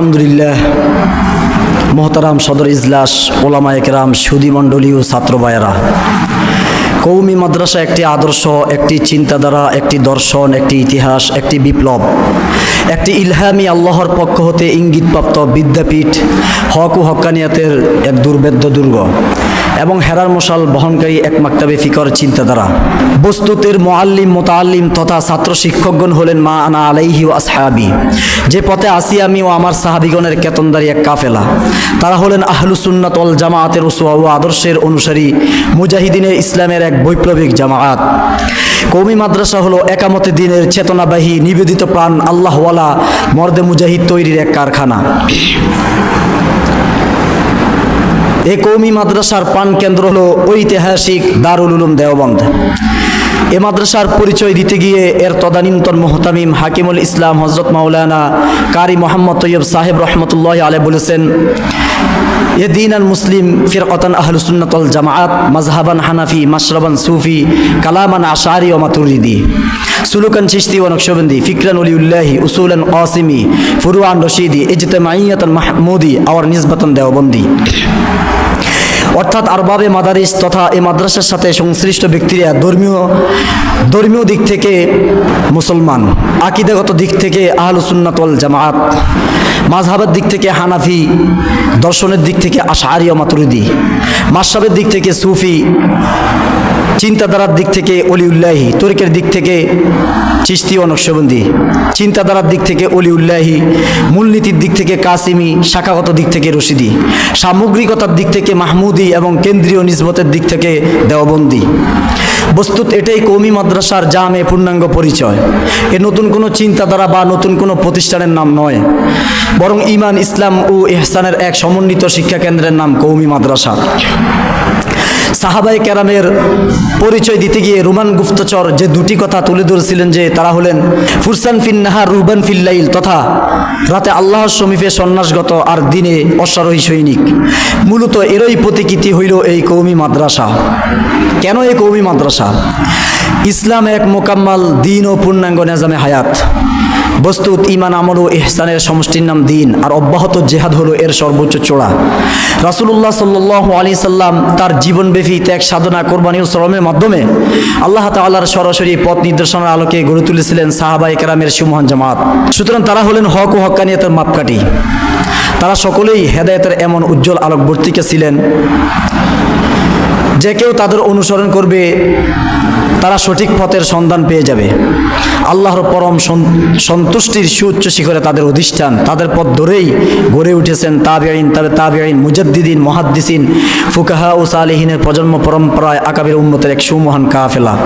আলহামদুলিল্লাহ, মোহতারাম সদর ইজলাস, ওলামা একরাম সুদী মণ্ডলী ও ছাত্র ভাইয়েরা। কৌমি মাদ্রাসা একটি আদর্শ, একটি চিন্তাধারা, একটি দর্শন, একটি ইতিহাস, একটি বিপ্লব। একটি ইলহামি আল্লাহর পক্ষ হতে ইঙ্গিতপ্রাপ্ত বিদ্যাপীঠ হক ও হক্কানিয়াতের এক দুর্বেদ্য দুর্গ এবং হেরার মশাল বহনকারী এক মাক্তাবে ফিকর চিন্তাধারা। বস্তুতের মোয়াল্লিম মোতাল্লিম তথা ছাত্র শিক্ষকগণ হলেন মা আনা আলাইহি ও আসহাবি। যে পথে আসি আমি ও আমার সাহাবিগণের কেতনদারি এক কাফেলা। তারা হলেন আহলুসুন্নাত ওয়াল জামায়াতের ও আদর্শের অনুসারী মুজাহিদিনের ইসলামের এক বৈপ্লবিক জামায়াত কৌমি মাদ্রাসা হলো একামতে দিনের চেতনাবাহী নিবেদিত প্রাণ, আল্লাহওয়ালা মর্দে মুজাহিদ তৈরির এক কারখানা। এ কৌমি মাদ্রাসার প্রাণ কেন্দ্র হলো ঐতিহাসিক দারুল উলুম দেওবন্দ। এ মাদ্রাসার পরিচয় দিতে গিয়ে এর তদানীন্তন মোহতামিম হাকিমুল ইসলাম হজরত মাওলানা কারি মোহাম্মদ তৈয়ব সাহেব রহমতুল্লাহ আলে বলেছেন, এ দিন আল মুসলিম ফিরকতান আহলুসুন্নতল জামায়াত মাজহাবান হানাফি, মাশরাবান সুফি, কালামান আশারি ও মাতুরিদি সুলুকান চিস্তি ও নকশবন্দি, ফিকরান উলিউল্লাহি উসুলান কাসিমি ফুরুয়ান রশিদি ইজতেমাইয়াতান মাহমুদি, আওয়ার নিজবাতন দেওবন্দি। অর্থাৎ আরবাবে মাদারিস তথা এই মাদ্রাসার সাথে সংশ্লিষ্ট ব্যক্তিরা ধর্মীয় ধর্মীয় দিক থেকে মুসলমান। আকিদাগত দিক থেকে আহলুসুন্নাতল জামায়াত মাঝহাবের দিক থেকে হানাফি। দর্শনের দিক থেকে আশারি ও মাতুরিদি। মাসাবের দিক থেকে সুফি। চিন্তাধারার দিক থেকে অলিউল্লাহি তরিকের দিক থেকে চিস্তি ও নকশবন্দি। চিন্তাধারার দিক থেকে অলিউল্লাহি, মূলনীতির দিক থেকে কাসিমি, শাখাগত দিক থেকে রশিদি, সামগ্রিকতার দিক থেকে মাহমুদি এবং কেন্দ্রীয় নিজবতের দিক থেকে দেওবন্দি। বস্তুত এটাই কৌমি মাদ্রাসার জামে পূর্ণাঙ্গ পরিচয়। এ নতুন কোনো চিন্তাধারা বা নতুন কোনো প্রতিষ্ঠানের নাম নয়। বরং ইমান, ইসলাম ও এহসানের এক সমন্বিত শিক্ষা কেন্দ্রের নাম কৌমি মাদ্রাসা। সাহাবাই ক্যারামের পরিচয় দিতে গিয়ে রোমান গুপ্তচর যে দুটি কথা তুলে ধরেছিলেন যে তারা হলেন, ফুরসান ফিন নাহার, রুবান ফিল্লাইল তথা রাতে আল্লাহর সমীপে সন্ন্যাসগত আর দিনে অশ্বারোহী সৈনিক। মূলত এরই প্রতিকৃতি হইল এই কৌমি মাদ্রাসা। কেন এই কৌমি মাদ্রাসা? ইসলাম এক মোকাম্মাল দিন ও পূর্ণাঙ্গ নেজামে হায়াত। বস্তুত ইমান আমল ও ইহসানের সমষ্টির নাম দিন, আর অব্যাহত জেহাদ হলো এর সর্বোচ্চ চোড়া। রাসুলুল্লাহ সাল্লাহ আলী সাল্লাম তার জীবনব্যাপী ত্যাগ, সাধনা, কোরবানি ও শ্রমের মাধ্যমে আল্লাহ তাল্লাহর সরাসরি পথ নির্দেশনার আলোকে গড়ে তুলেছিলেন সাহাবা একরামের সুমহান জামাত। সুতরাং তারা হলেন হক ও হক্কানিয়তের মাপকাঠি। তারা সকলেই হেদায়তের এমন উজ্জ্বল আলোকবর্তিকা ছিলেন, যে কেউ তাদের অনুসরণ করবে তারা সঠিক পথের সন্ধান পেয়ে যাবে। আল্লাহর পরম সন- সন্তুষ্টির সুউচ্চ শিখরে তাদের অধিষ্ঠান, তাদের পথ ধরেই গড়ে উঠেছেন তাবিআইন তবে তাবিআইন মুজাদ্দিদিন, মহাদ্দিসিন, ফুকাহা ও সালেহিনের প্রজন্ম পরম্পরায় আকাবের উন্মতের এক সুমহান কাফেলা।